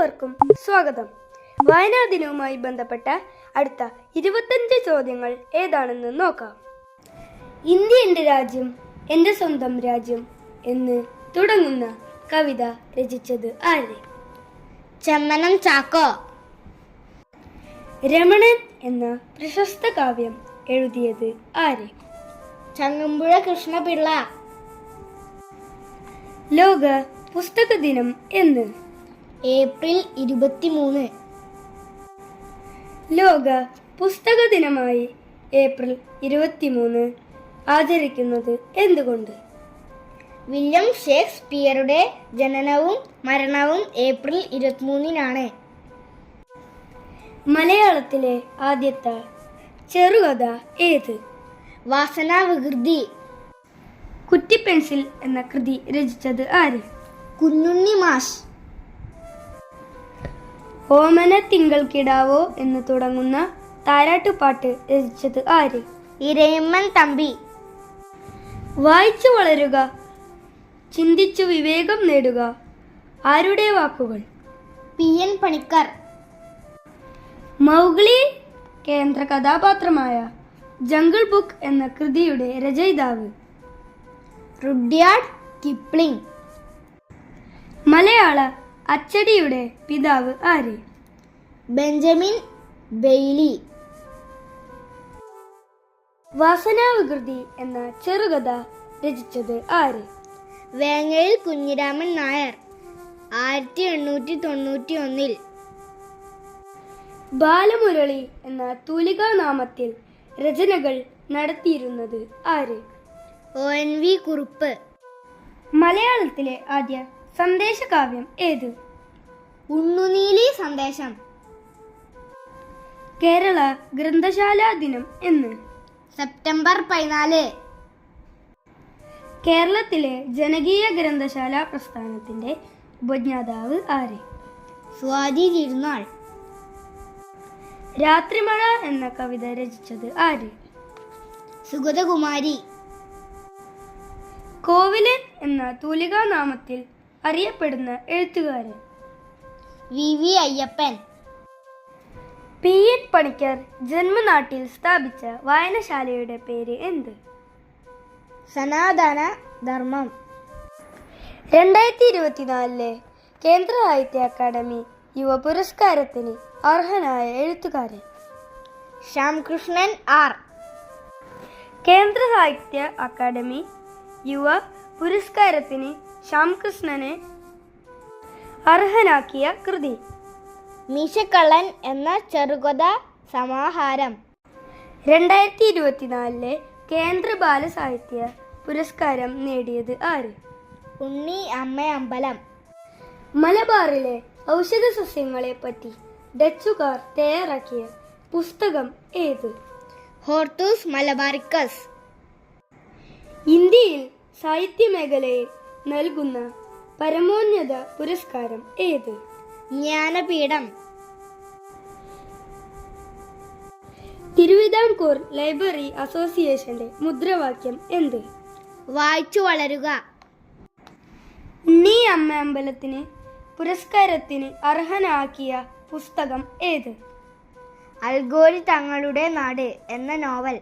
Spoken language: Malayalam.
എല്ലാവർക്കും സ്വാഗതം. വായനാ ദിനവുമായി ബന്ധപ്പെട്ട അടുത്ത ഇരുപത്തഞ്ച് ചോദ്യങ്ങൾ ഏതാണെന്ന് നോക്കാം. ഇന്ത്യ എന്റെ രാജ്യം എന്റെ സ്വന്തം രാജ്യം എന്ന് തുടങ്ങുന്ന കവിത രചിച്ചത് ആര്? ചമ്മനം ചാക്കോ. രമണൻ എന്ന പ്രശസ്ത കാവ്യം എഴുതിയത് ആര്? ചങ്ങമ്പുഴ കൃഷ്ണപിള്ള. ലോക പുസ്തക ദിനം എന്ന് ഏപ്രിൽ ഇരുപത്തിമൂന്ന്. ലോക പുസ്തക ദിനമായി ഏപ്രിൽ ഇരുപത്തിമൂന്ന് ആചരിക്കുന്നത് എന്തുകൊണ്ട്? വില്യം ഷേക്സ്പിയറുടെ ജനനവും മരണവും ഏപ്രിൽ ഇരുപത്തിമൂന്നിനാണ്. മലയാളത്തിലെ ആദ്യത്തെ ചെറുകഥ ഏത്? വാസനാവികൃതി കുറ്റിപ്പെൻസിൽ എന്ന കൃതി രചിച്ചത് ആര്? കുഞ്ഞുണ്ണി മാഷ്. ഓമന തിങ്കൾ കിടാവോ എന്ന് തുടങ്ങുന്ന താരാട്ടുപാട്ട് രചിച്ചത് ആര്? ഇരയമ്മൻ തമ്പി. വായിച്ചു വളരുക ചിന്തിച്ചു വിവേകം നേടുക. ആരുടെ വാക്കുകൾ? P N Panicker. മൗഗ്ലി കേന്ദ്ര കഥാപാത്രമായ ജംഗിൾ ബുക്ക് എന്ന കൃതിയുടെ രചയിതാവ്. Rudyard Kipling. മലയാള അച്ചടിയുടെ പിതാവ് ആര്? Benjamin Bailey. വാസനാവികൃതി എന്ന ചെറുകഥ രചിച്ചത് ആര്? വേങ്ങയിൽ കുഞ്ഞിരാമൻ നായർ ആയിരത്തി എണ്ണൂറ്റി തൊണ്ണൂറ്റി ഒന്നിൽ ബാലമുരളി എന്ന തൂലികാ നാമത്തിൽ രചനകൾ നടത്തിയിരുന്നത് ആര്? O N V Kurup. മലയാളത്തിലെ ആദ്യ സന്ദേശകാവ്യം ഏത്? ഉണ്ണുനീലി സന്ദേശം. കേരള ഗ്രന്ഥശാലാ ദിനം എന്ന്. സെപ്റ്റംബർ പതിനാല്. കേരളത്തിലെ ജനകീയ ഗ്രന്ഥശാല പ്രസ്ഥാനത്തിന്റെ ഉപജ്ഞാതാവ് ആര്? സ്വാതി തിരുനാൾ. രാത്രിമഴ എന്ന കവിത രചിച്ചത് ആര്? സുഗതകുമാരി. കോവിലൻ എന്ന തൂലികാനാമത്തിൽ അറിയപ്പെടുന്ന എഴുത്തുകാരൻ. V V Ayyappan. P N Panicker ജന്മനാട്ടിൽ സ്ഥാപിച്ച വായനശാലയുടെ പേര് എന്ത്? സനാതന ധർമ്മം. രണ്ടായിരത്തി ഇരുപത്തിനാലിലെ കേന്ദ്ര സാഹിത്യ അക്കാദമി യുവ പുരസ്കാരത്തിന് അർഹനായ എഴുത്തുകാരൻ ശ്യാംകൃഷ്ണൻ ആർ. കേന്ദ്ര സാഹിത്യ അക്കാദമി യുവ പുരസ്കാരത്തിന് ശ്യാംകൃഷ്ണനെ അർഹനാക്കിയ കൃതി മീശക്കള്ളൻ എന്ന ചെറുകഥ സമാഹാരം. രണ്ടായിരത്തി ഇരുപത്തിനാലിലെ കേന്ദ്ര ബാലസാഹിത്യ പുരസ്കാരം നേടിയത് ആര്? ഉണ്ണി അമ്മ അമ്പലം. മലബാറിലെ ഔഷധ സസ്യങ്ങളെ പറ്റി ഡച്ചുകാർ തയ്യാറാക്കിയ പുസ്തകം ഏത്? Hortus Malabaricus. ഇന്ത്യയിൽ സാഹിത്യ മേഖലയിൽ നൽകുന്ന പരമോന്നത പുരസ്കാരം ഏത്? ജ്ഞാനപീഠം. തിരുവിതാംകൂർ ലൈബ്രറി അസോസിയേഷന്റെ മുദ്രാവാക്യം എന്ത്? വായിച്ചു വളരുക. നീ അമ്മ അമ്പലത്തിന് പുരസ്കാരത്തിന് അർഹനാക്കിയ പുസ്തകം ഏത്? അൽഗോരി തങ്ങളുടെ നാട് എന്ന നോവൽ.